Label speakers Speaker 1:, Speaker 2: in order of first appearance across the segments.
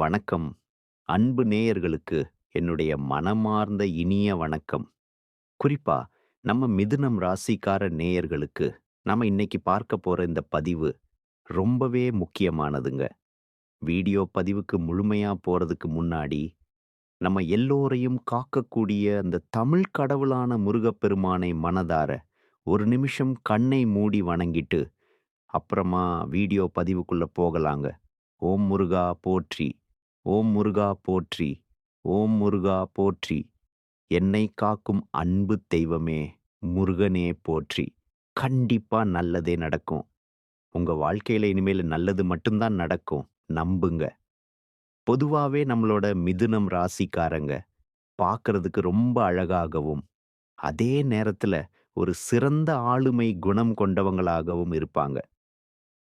Speaker 1: வணக்கம். அன்பு நேயர்களுக்கு என்னுடைய மனமார்ந்த இனிய வணக்கம். குறிப்பா நம்ம மிதுனம் ராசிக்கார நேயர்களுக்கு நம்ம இன்னைக்கு பார்க்க போற இந்த பதிவு ரொம்பவே முக்கியமானதுங்க. வீடியோ பதிவுக்கு முழுமையா போறதுக்கு முன்னாடி, நம்ம எல்லோரையும் காக்கக்கூடிய அந்த தமிழ் கடவுளான முருகப்பெருமானை மனதார ஒரு நிமிஷம் கண்ணை மூடி வணங்கிட்டு, அப்புறமா வீடியோ பதிவுக்குள்ள போகலாங்க. ஓம் முருகா போற்றி! ஓம் முருகா போற்றி! ஓம் முருகா போற்றி! என்னைக் காக்கும் அன்பு தெய்வமே! முருகனே போற்றி! கண்டிப்பா நல்லதே நடக்கும். உங்க வாழ்க்கையில இனிமேல் நல்லது மட்டும் தான் நடக்கும். நம்புங்க. பொதுவாவே நம்மளோட மிதுனம் ராசிக்காரங்க பார்க்கறதுக்கு ரொம்ப அழகாகவும், அதே நேரத்துல ஒரு சிறந்த ஆளுமை குணம் கொண்டவங்களாகவும் இருப்பாங்க.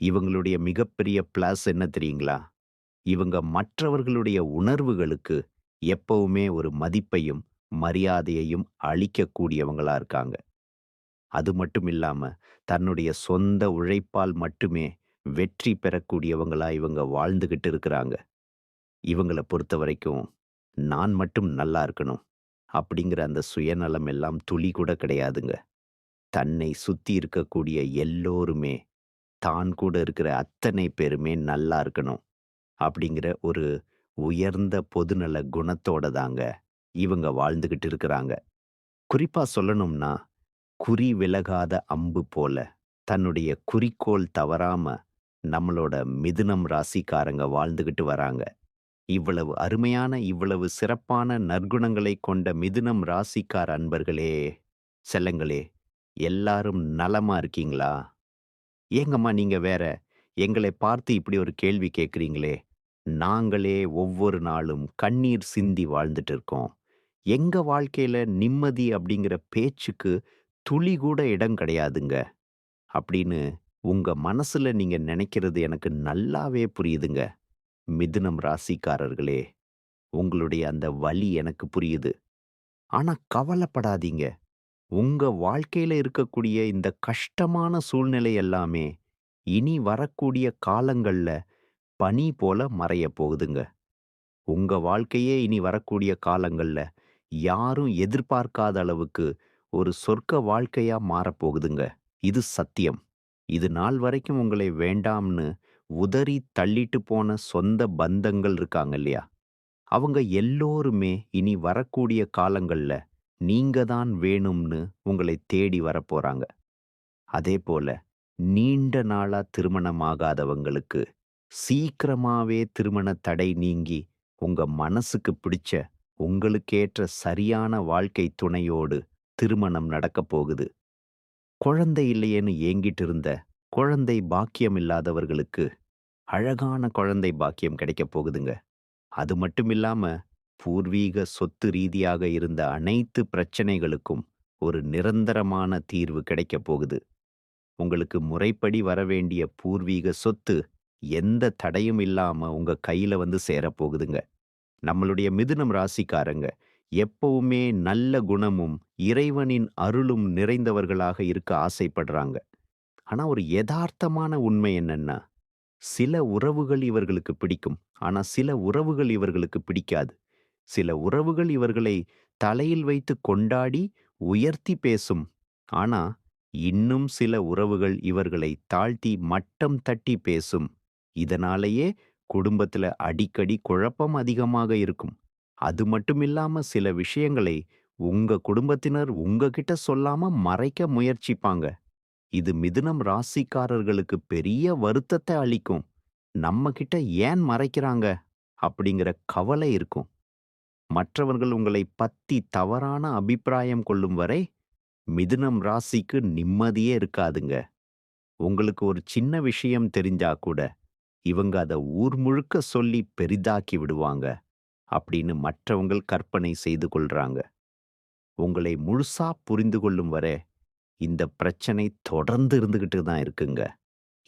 Speaker 1: இவங்களுடைய மிகப்பெரிய பிளஸ் என்ன தெரியுங்களா? இவங்க மற்றவர்களுடைய உணர்வுகளுக்கு எப்பவுமே ஒரு மதிப்பையும், மரியாதையையும் அளிக்கக்கூடியவங்களா இருக்காங்க. அது மட்டும் இல்லாம, தன்னுடைய சொந்த உழைப்பால் மட்டுமே வெற்றி பெறக்கூடியவங்களா இவங்க வாழ்ந்துகிட்டு இருக்கிறாங்க. இவங்கள பொறுத்தவரைக்கும், நான் மட்டும் நல்லா இருக்கணும். அப்படிங்கிற அந்த சுயநலம் எல்லாம் துளி கூட கிடையாதுங்க. தன்னை சுத்தி இருக்கக்கூடிய எல்லோருமே, தான் கூட இருக்கிற அத்தனை பேருமே நல்லா இருக்கணும். அப்படிங்கிற ஒரு உயர்ந்த பொதுநல குணத்தோட தாங்க இவங்க வாழ்ந்துகிட்டு இருக்கிறாங்க. குறிப்பா சொல்லணும்னா, குறி விலகாத அம்பு போல தன்னுடைய குறிக்கோள் தவறாம நம்மளோட மிதுனம் ராசிக்காரங்க வாழ்ந்துகிட்டு வராங்க. இவ்வளவு அருமையான, இவ்வளவு சிறப்பான நற்குணங்களை கொண்ட மிதுனம் ராசிக்கார அன்பர்களே, செல்லங்களே, எல்லாரும் நலமா இருக்கீங்களா? ஏங்கம்மா நீங்க வேற எங்களை பார்த்து இப்படி ஒரு கேள்வி கேட்குறீங்களே! நாங்களே ஒவ்வொரு நாளும் கண்ணீர் சிந்தி வாழ்ந்துட்டு இருக்கோம். எங்க வாழ்க்கையில நிம்மதி அப்படிங்கிற பேச்சுக்கு துளி கூட இடம் கிடையாதுங்க. அப்படின்னு உங்க மனசுல நீங்க நினைக்கிறது எனக்கு நல்லாவே புரியுதுங்க. மிதுனம் ராசிக்காரர்களே, உங்களுடைய அந்த வலி எனக்கு புரியுது. ஆனா கவலைப்படாதீங்க. உங்க வாழ்க்கையில இருக்கக்கூடிய இந்த கஷ்டமான சூழ்நிலை எல்லாமே, இனி வரக்கூடிய காலங்கள்ல பனி போல மறையப் போகுதுங்க. உங்க வாழ்க்கையே இனி வரக்கூடிய காலங்கள்ல யாரும் எதிர்பார்க்காத அளவுக்கு ஒரு சொர்க்க வாழ்க்கையா மாறப்போகுதுங்க. இது சத்தியம். இது நாள் வரைக்கும் உங்களை வேண்டாம்னு உதறி தள்ளிட்டு போன சொந்த பந்தங்கள் இருக்காங்க இல்லையா? அவங்க எல்லோருமே இனி வரக்கூடிய காலங்கள்ல நீங்க தான் வேணும்னு உங்களை தேடி வரப்போறாங்க. அதே போல நீண்ட நாளா திருமணமாகாதவங்களுக்கு சீக்கிரமாவே திருமண தடை நீங்கி உங்க மனசுக்கு பிடிச்ச உங்களுக்கேற்ற சரியான வாழ்க்கை துணையோடு திருமணம் நடக்கப் போகுது. குழந்தை இல்லையேன்னு ஏங்கிட்டு இருந்த குழந்தை பாக்கியம் இல்லாதவர்களுக்கு அழகான குழந்தை பாக்கியம் கிடைக்கப் போகுதுங்க. அது மட்டும் இல்லாம பூர்வீக சொத்து ரீதியாக இருந்த அனைத்து பிரச்சனைகளுக்கும் ஒரு நிரந்தரமான தீர்வு கிடைக்கப் போகுது. உங்களுக்கு முறைப்படி வரவேண்டிய பூர்வீக சொத்து எந்த தடையும் இல்லாம உங்க கையில வந்து சேரப்போகுதுங்க. நம்மளுடைய மிதுனம் ராசிக்காரங்க எப்பவுமே நல்ல குணமும், இறைவனின் அருளும் நிறைந்தவர்களாக இருக்க ஆசைப்படுறாங்க. ஆனா ஒரு எதார்த்தமான உண்மை என்னன்னா, சில உறவுகள் இவர்களுக்கு பிடிக்கும். ஆனா சில உறவுகள் இவர்களுக்கு பிடிக்காது. சில உறவுகள் இவர்களை தலையில் வைத்து கொண்டாடி, உயர்த்தி பேசும். ஆனா, இன்னும் சில உறவுகள் இவர்களை தாழ்த்தி மட்டம் தட்டி பேசும். இதனாலேயே குடும்பத்துல அடிக்கடி குழப்பம் அதிகமாக இருக்கும். அது மட்டும் இல்லாமல் சில விஷயங்களை உங்க குடும்பத்தினர் உங்ககிட்ட சொல்லாம மறைக்க முயற்சிப்பாங்க. இது மிதுனம் ராசிக்காரர்களுக்கு பெரிய வருத்தத்தை அளிக்கும். நம்ம கிட்ட ஏன் மறைக்கிறாங்க? அப்படிங்கிற கவலை இருக்கும். மற்றவர்கள் உங்களை பத்தி தவறான அபிப்பிராயம் கொள்ளும் வரை மிதுனம் ராசிக்கு நிம்மதியே இருக்காதுங்க. உங்களுக்கு ஒரு சின்ன விஷயம் தெரிஞ்சா கூட இவங்க அத ஊர் முழுக்க சொல்லி பெரிதாக்கி விடுவாங்க. அப்படின்னு மற்றவங்கள் கற்பனை செய்து கொள்றாங்க. உங்களை முழுசா புரிந்து கொள்ளும் வரை இந்த பிரச்சனை தொடர்ந்து இருந்துகிட்டு தான் இருக்குங்க.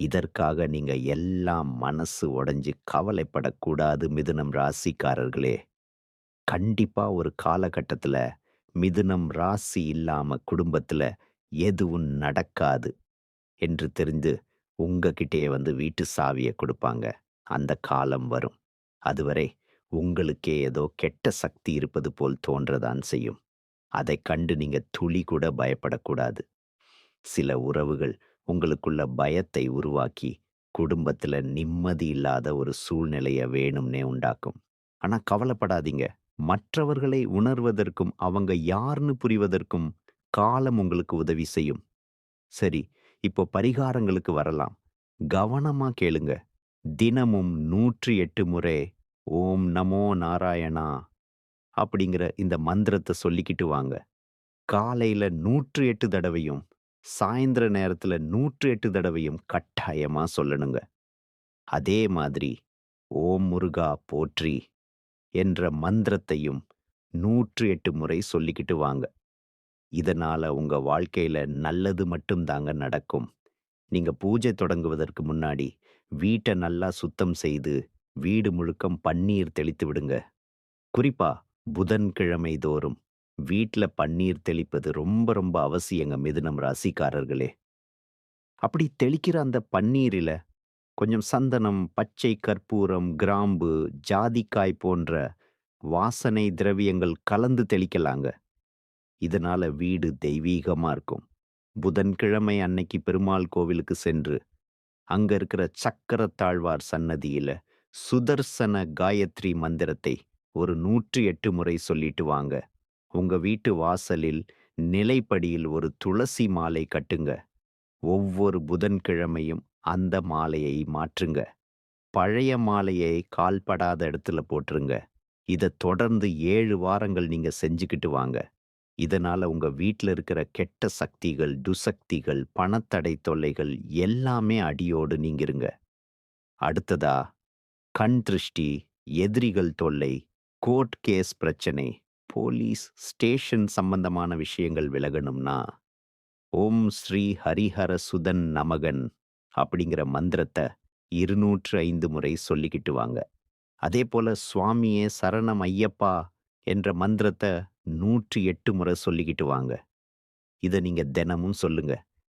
Speaker 1: இதற்காக நீங்க எல்லாம் மனசு உடைஞ்சு கவலைப்படக்கூடாது மிதுனம் ராசிக்காரர்களே. கண்டிப்பா ஒரு காலகட்டத்துல மிதுனம் ராசி இல்லாம குடும்பத்துல எதுவும் நடக்காது என்று தெரிந்து உங்ககிட்டயே வந்து வீட்டு சாவிய கொடுப்பாங்க அந்த காலம் வரும். அதுவரை உங்களுக்கே ஏதோ கெட்ட சக்தி இருப்பது போல் தோன்றதான் செய்யும். அதைக் கண்டு நீங்க துளி கூட பயப்படக்கூடாது. சில உறவுகள் உங்களுக்குள்ள பயத்தை உருவாக்கி, குடும்பத்துல நிம்மதி இல்லாத ஒரு சூழ்நிலைய வேணும்னே உண்டாக்கும். ஆனா கவலைப்படாதீங்க. மற்றவர்களை உணர்வதற்கும், அவங்க யார்னு புரிவதற்கும் காலம் உங்களுக்கு உதவி செய்யும். சரி, இப்போ பரிகாரங்களுக்கு வரலாம். கவனமா கேளுங்க. தினமும் 108 முறை ஓம் நமோ நாராயணா அப்படிங்கிற இந்த மந்திரத்த சொல்லிக்கிட்டு வாங்க. காலையில 108 தடவையும், சாயந்திர நேரத்துல 108 தடவையும் கட்டாயமா சொல்லணுங்க. அதே மாதிரி ஓம் முருகா போற்றி என்ற மந்திரத்தையும் 108 முறை சொல்லிக்கிட்டு வாங்க. இதனால உங்க வாழ்க்கையில நல்லது மட்டும் தாங்க நடக்கும். நீங்க பூஜை தொடங்குவதற்கு முன்னாடி வீட்ட நல்லா சுத்தம் செய்து, வீடு முழுக்கம் பன்னீர் தெளித்து விடுங்க. குறிப்பா புதன்கிழமை தோறும் வீட்டில் பன்னீர் தெளிப்பது ரொம்ப ரொம்ப அவசியங்க மிதுனம் ராசிக்காரர்களே. அப்படி தெளிக்கிற அந்த பன்னீரில் கொஞ்சம் சந்தனம், பச்சை கற்பூரம், கிராம்பு, ஜாதிக்காய் போன்ற வாசனை திரவியங்கள் கலந்து தெளிக்கலாங்க. இதனால வீடு தெய்வீகமா இருக்கும். புதன்கிழமை அன்னைக்கு பெருமாள் கோவிலுக்கு சென்று, அங்க இருக்கிற சக்கரத்தாழ்வார் சன்னதியில சுதர்சன காயத்ரி மந்திரத்தை ஒரு 108 முறை சொல்லிட்டு வாங்க. உங்க வீட்டு வாசலில் நிலைப்படியில் ஒரு துளசி மாலை கட்டுங்க. ஒவ்வொரு புதன்கிழமையும் அந்த மாலையை மாற்றுங்க. பழைய மாலையை கால்படாத இடத்துல போட்டுருங்க. இத தொடர்ந்து ஏழு வாரங்கள் நீங்க செஞ்சுக்கிட்டு வாங்க. இதனால உங்க வீட்டில் இருக்கிற கெட்ட சக்திகள், துசக்திகள், பணத்தடை தொல்லைகள் எல்லாமே அடியோடு நீங்கிருங்க. அடுத்ததா, கண் திருஷ்டி, எதிரிகள் தொல்லை, கோர்ட் கேஸ் பிரச்சனை, போலீஸ், ஸ்டேஷன் சம்பந்தமான விஷயங்கள் விலகணும்னா, ஓம் ஸ்ரீ ஹரிஹர சுதன் நமகன் அப்படிங்கிற மந்திரத்த 205 முறை சொல்லிக்கிட்டு வாங்க. அதேபோல சுவாமியே சரணம் ஐயப்பா என்ற மந்திரத்தை 108 முறை சொல்லிக்கிட்டு வாங்க. இத நீங்க தினமும் சொல்லுங்க.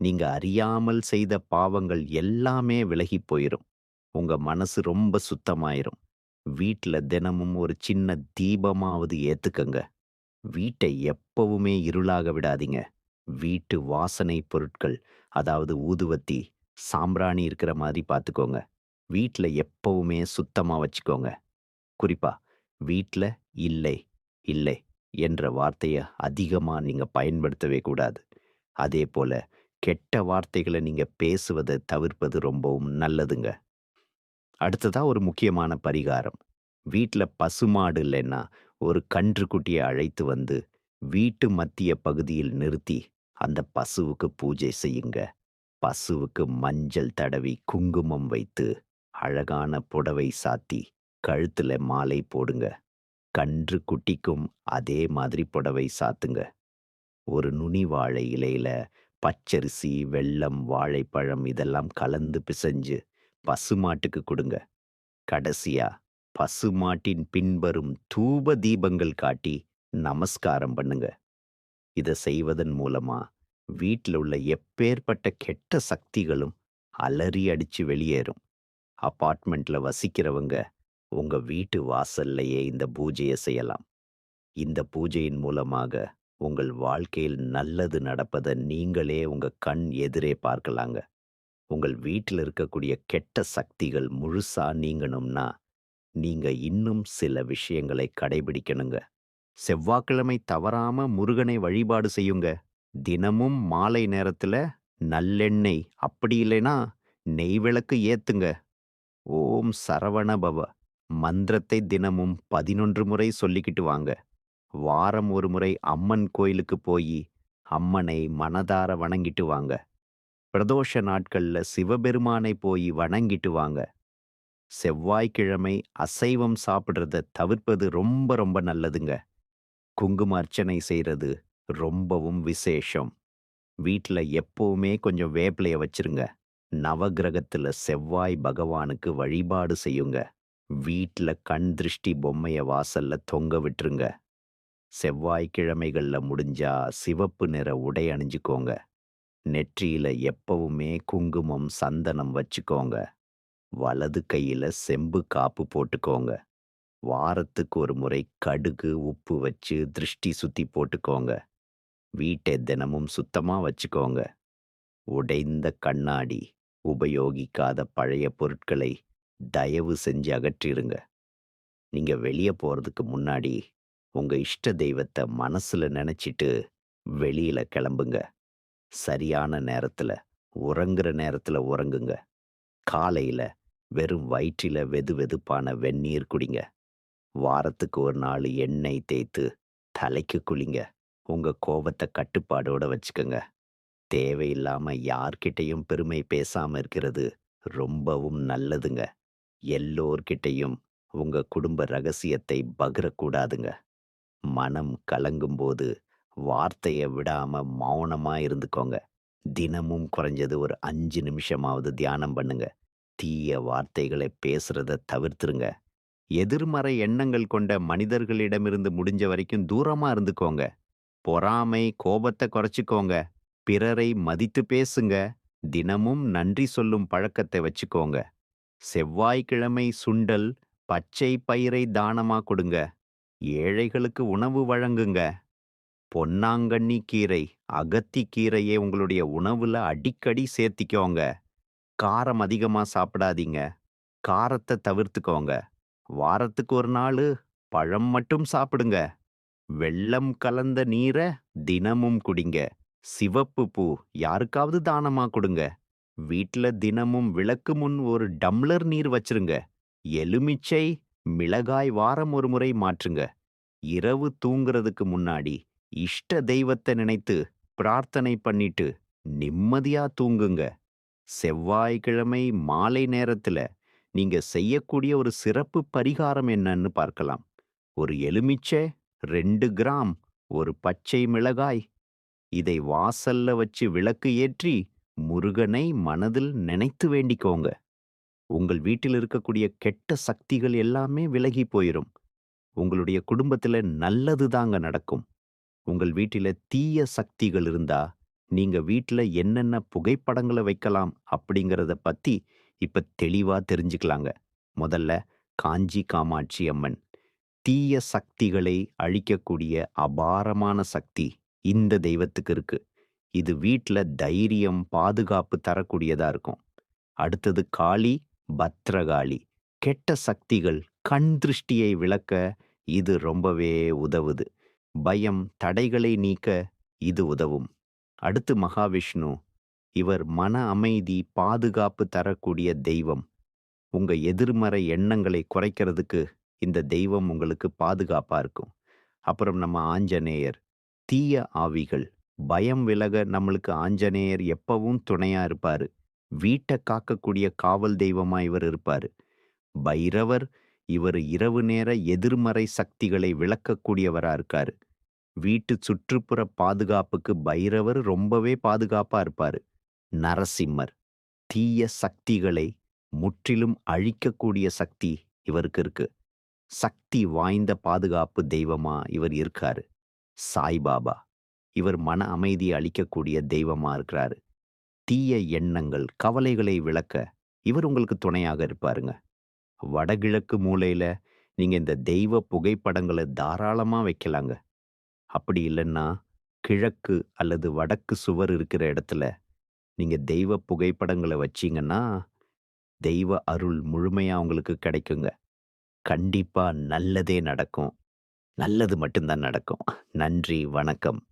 Speaker 1: நீங்க அறியாமல் செய்த பாவங்கள் எல்லாமே விலகிப் போயிரும். உங்க மனசு ரொம்ப சுத்தமாயிரும். வீட்டில் தினமும் ஒரு சின்ன தீபமாவது ஏத்துக்கங்க. வீட்டை எப்பவுமே இருளாக விடாதீங்க. வீட்டு வாசனை பொருட்கள், அதாவது ஊதுவத்தி, சாம்பிராணி இருக்கிற மாதிரி பார்த்துக்கோங்க. வீட்டில் எப்பவுமே சுத்தமா வச்சுக்கோங்க. குறிப்பா, வீட்டில் இல்லை, இல்லை என்ற வார்த்தைய அதிகமா நீங்க பயன்படுத்தவே கூடாது. அதே போல் கெட்ட வார்த்தைகளை நீங்க பேசுவதை தவிர்ப்பது ரொம்பவும் நல்லதுங்க. அடுத்ததா ஒரு முக்கியமான பரிகாரம். வீட்டில் பசுமாடு இல்லைன்னா, ஒரு கன்றுக்குட்டியை அழைத்து வந்து, வீட்டு மத்திய பகுதியில் நிறுத்தி, அந்த பசுவுக்கு பூஜை செய்யுங்க. பசுவுக்கு மஞ்சள் தடவி, குங்குமம் வைத்து, அழகான புடவை சாத்தி, கழுத்துல மாலை போடுங்க. கன்று குட்டிக்கும் அதே மாதிரி புடவை சாத்துங்க. ஒரு நுனி வாழை இலையில பச்சரிசி, வெள்ளம் வாழைப்பழம் இதெல்லாம் கலந்து பிசைஞ்சு பசுமாட்டுக்கு கொடுங்க கடைசியா பசுமாட்டின் பின்வரும் தூப தீபங்கள் காட்டி நமஸ்காரம் பண்ணுங்க. இத செய்வதன் மூலமா வீட்டில் உள்ள எப்பேற்பட்ட கெட்ட சக்திகளும் அலறி அடிச்சு வெளியேறும். அப்பார்ட்மெண்ட்ல வசிக்கிறவங்க உங்க வீட்டு வாசல்லையே இந்த பூஜைய செய்யலாம். இந்த பூஜையின் மூலமாக உங்கள் வாழ்க்கையில் நல்லது நடப்பத நீங்களே உங்க கண் எதிரே பார்க்கலாங்க. உங்கள் வீட்டில் இருக்கக்கூடிய கெட்ட சக்திகள் முழுசா நீங்கணும்னா, நீங்க இன்னும் சில விஷயங்களை கடைபிடிக்கணுங்க. செவ்வாய்க்கிழமை தவறாம முருகனை வழிபாடு செய்யுங்க. தினமும் மாலை நேரத்துல நல்லெண்ணெய், அப்படி இல்லைனா நெய் விளக்கு ஏத்துங்க. ஓம் சரவண பவ மந்திரத்தை தினமும் 11 முறை சொல்லிக்கிட்டு வாங்க. வாரம் ஒரு முறை அம்மன் கோயிலுக்கு போயி, அம்மனை மனதார வணங்கிட்டு வாங்க. பிரதோஷ நாட்கள்ல சிவபெருமானை போய் வணங்கிட்டு வாங்க. செவ்வாய்க்கிழமை அசைவம் சாப்பிட்றத தவிர்ப்பது ரொம்ப ரொம்ப நல்லதுங்க. குங்கும அர்ச்சனை செய்கிறது ரொம்பவும் விசேஷம். வீட்டில் எப்பவுமே கொஞ்சம் வேப்பிலைய வச்சிருங்க. நவகிரகத்தில் செவ்வாய் பகவானுக்கு வழிபாடு செய்யுங்க. வீட்ல கண் திருஷ்டி பொம்மைய வாசல்ல தொங்க விட்டுருங்க. செவ்வாய்க்கிழமைகள்ல முடிஞ்சா சிவப்பு நிற உடை அணிஞ்சுக்கோங்க. நெற்றியில எப்பவுமே குங்குமம், சந்தனம் வச்சுக்கோங்க. வலது கையில செம்பு காப்பு போட்டுக்கோங்க. வாரத்துக்கு ஒரு முறை கடுகு, உப்பு வச்சு திருஷ்டி சுத்தி போட்டுக்கோங்க. வீட்டை தினமும் சுத்தமா வச்சுக்கோங்க. உடைந்த கண்ணாடி, உபயோகிக்காத பழைய பொருட்களை தயவு செஞ்சு அகற்றிடுங்க நீங்க வெளிய போறதுக்கு முன்னாடி உங்க இஷ்ட தெய்வத்த மனசுல நெனச்சிட்டு வெளியில கிளம்புங்க. சரியான நேரத்துல, உறங்குற நேரத்துல உறங்குங்க. காலையில வெறும் வயிற்றில வெதுவெதுப்பான வெந்நீர் குடிங்க. வாரத்துக்கு ஒரு நாள் எண்ணெய் தேய்த்து தலைக்கு குளிங்க. உங்க கோபத்தை கட்டுப்பாடோட வச்சுக்கங்க. தேவையில்லாம யார்கிட்டயும் பெருமை பேசாம இருக்கிறது ரொம்பவும் நல்லதுங்க. எல்லோர்கிட்டயும் உங்க குடும்ப ரகசியத்தை பகிரக்கூடாதுங்க. மனம் கலங்கும்போது வார்த்தைய விடாம மௌனமா இருந்துக்கோங்க. தினமும் குறைஞ்சது ஒரு அஞ்சு நிமிஷமாவது தியானம் பண்ணுங்க. தீய வார்த்தைகளை பேசுறத தவிர்த்துருங்க. எதிர்மறை எண்ணங்கள் கொண்ட மனிதர்களிடமிருந்து முடிஞ்ச வரைக்கும் தூரமா இருந்துக்கோங்க. பொறாமை, கோபத்தை குறைச்சுக்கோங்க. பிறரை மதித்து பேசுங்க. தினமும் நன்றி சொல்லும் பழக்கத்தை வச்சுக்கோங்க. செவ்வாய்க்கிழமை சுண்டல், பச்சை பயிரை தானமா கொடுங்க. ஏழைகளுக்கு உணவு வழங்குங்க. பொன்னாங்கண்ணி கீரை, அகத்தி கீரையை உங்களுடைய உணவுல அடிக்கடி சேர்த்திக்கோங்க. காரம் அதிகமா சாப்பிடாதீங்க. காரத்த தவிர்த்துக்கோங்க. வாரத்துக்கு ஒரு நாளு பழம் மட்டும் சாப்பிடுங்க. வெள்ளம் கலந்த நீர தினமும் குடிங்க. சிவப்பு பூ யாருக்காவது தானமா கொடுங்க. வீட்ல தினமும் விளக்கு முன் ஒரு டம்ளர் நீர் வச்சிருங்க. எலுமிச்சை, மிளகாய் வாரம் ஒரு முறை மாற்றுங்க. இரவு தூங்குறதுக்கு முன்னாடி இஷ்ட தெய்வத்த நினைத்து பிரார்த்தனை பண்ணிட்டு நிம்மதியா தூங்குங்க. செவ்வாய்க்கிழமை மாலை நேரத்துல நீங்க செய்யக்கூடிய ஒரு சிறப்பு பரிகாரம் என்னன்னு பார்க்கலாம். ஒரு எலுமிச்சை, ரெண்டு கிராம், ஒரு பச்சை மிளகாய். இதை வாசல்ல வச்சு விளக்கு ஏற்றி முருகனை மனதில் நினைத்து வேண்டிக்கோங்க. உங்கள் வீட்டில் இருக்கக்கூடிய கெட்ட சக்திகள் எல்லாமே விலகி போயிரும். உங்களுடைய குடும்பத்துல நல்லது தாங்க நடக்கும். உங்கள் வீட்டில் தீய சக்திகள் இருந்தா, நீங்க வீட்டில் என்னென்ன புகைப்படங்கள வைக்கலாம் அப்படிங்கிறத பத்தி இப்ப தெளிவா தெரிஞ்சுக்கலாங்க. முதல்ல காஞ்சி காமாட்சி அம்மன். தீய சக்திகளை அழிக்கக்கூடிய அபாரமான சக்தி இந்த தெய்வத்துக்கு இருக்கு. இது வீட்டில் தைரியம், பாதுகாப்பு தரக்கூடியதா இருக்கும். அடுத்தது காளி, பத்ரகாளி. கெட்ட சக்திகள், கண் திருஷ்டியை விளக்க இது ரொம்பவே உதவுது. பயம், தடைகளை நீக்க இது உதவும். அடுத்து மகாவிஷ்ணு. இவர் மன அமைதி, பாதுகாப்பு தரக்கூடிய தெய்வம். உங்க எதிர்மறை எண்ணங்களை குறைக்கிறதுக்கு இந்த தெய்வம் உங்களுக்கு பாதுகாப்பா இருக்கும். அப்புறம் நம்ம ஆஞ்சநேயர். தீய ஆவிகள், பயம் விலக நம்மளுக்கு ஆஞ்சநேயர் எப்பவும் துணையா இருப்பாரு. வீட்டை காக்கக்கூடிய காவல் தெய்வமா இவர் இருப்பாரு. பைரவர் இவர் இரவு நேர எதிர்மறை சக்திகளை விளக்கக்கூடியவரா இருக்காரு. வீட்டு சுற்றுப்புற பாதுகாப்புக்கு பைரவர் ரொம்பவே பாதுகாப்பா இருப்பாரு. நரசிம்மர். தீய சக்திகளை முற்றிலும் அழிக்கக்கூடிய சக்தி இவருக்கு இருக்கு. சக்தி வாய்ந்த பாதுகாப்பு தெய்வமா இவர் இருக்காரு. சாய்பாபா. இவர் மன அமைதியை அளிக்கக்கூடிய தெய்வமா இருக்கிறாரு. தீய எண்ணங்கள், கவலைகளை விளக்க இவர் உங்களுக்கு துணையாக இருப்பாருங்க. வடகிழக்கு மூலையில நீங்க இந்த தெய்வ புகைப்படங்கள தாராளமா வைக்கலாங்க. அப்படி இல்லன்னா, கிழக்கு அல்லது வடக்கு சுவர் இருக்கிற இடத்துல நீங்க தெய்வ புகைப்படங்கள வச்சீங்கன்னா, தெய்வ அருள் முழுமையா உங்களுக்கு கிடைக்குங்க. கண்டிப்பா நல்லதே நடக்கும். நல்லது மட்டும் தான் நடக்கும். நன்றி, வணக்கம்.